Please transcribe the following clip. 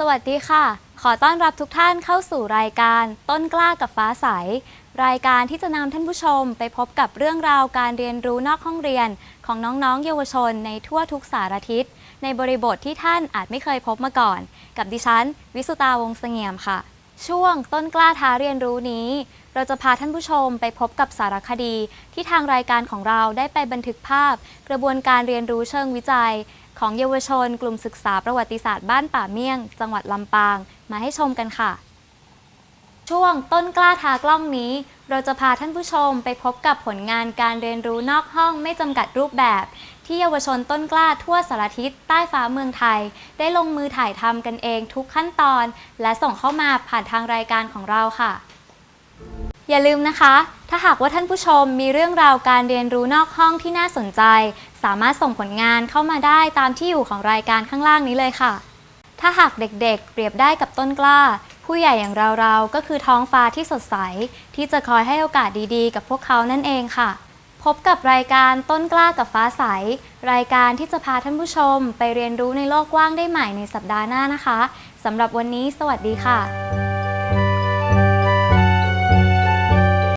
สวัสดีค่ะ ขอต้อนรับทุกท่านเข้าสู่รายการต้นกล้ากับฟ้าใส รายการที่จะนำท่านผู้ชมไปพบกับเรื่องราวการเรียนรู้นอกห้องเรียน ของน้องๆ เยาวชนในทั่วทุกสารทิศ ในบริบทที่ท่านอาจไม่เคยพบมาก่อน กับดิฉัน วิสุตาวงเสงี่ยมค่ะ ช่วงต้นกล้าท้าเรียนรู้นี้ เราจะพาท่านผู้ชมไปพบกับสารคดี ที่ทางรายการของเราได้ไปบันทึกภาพ กระบวนการเรียนรู้เชิงวิจัย ของเยาวชน กลุ่มศึกษาประวัติศาสตร์บ้านป่าเมี่ยง จังหวัดลำปาง มาให้ชมกันค่ะ ช่วงต้นกล้าทากล้องนี้ เราจะพาท่านผู้ชมไปพบกับผลงานการเรียนรู้นอกห้องไม่จำกัดรูปแบบ ที่เยาวชนต้นกล้าทั่วสารทิศใต้ฟ้าเมืองไทย ได้ลงมือถ่ายทำกันเองทุกขั้นตอน และส่งเข้ามาผ่านทางรายการของเราค่ะ อย่าลืมนะคะ ถ้าหากว่าท่านผู้ชมมีเรื่องราวการเรียนรู้นอกห้องที่น่าสนใจ สามารถส่งผลงานเข้ามาได้ตามที่อยู่ของรายการข้างล่างนี้เลยค่ะ ถ้าหากเด็กๆ เปรียบได้กับต้นกล้า ผู้ใหญ่อย่างเราๆ ก็คือท้องฟ้าที่สดใส ที่จะคอยให้โอกาสดีๆ กับพวกเขานั่นเองค่ะพบกับรายการต้นกล้ากับฟ้าใส รายการที่จะพาท่านผู้ชมไปเรียนรู้ในโลกกว้างได้ใหม่ในสัปดาห์หน้านะคะ สำหรับวันนี้สวัสดีค่ะ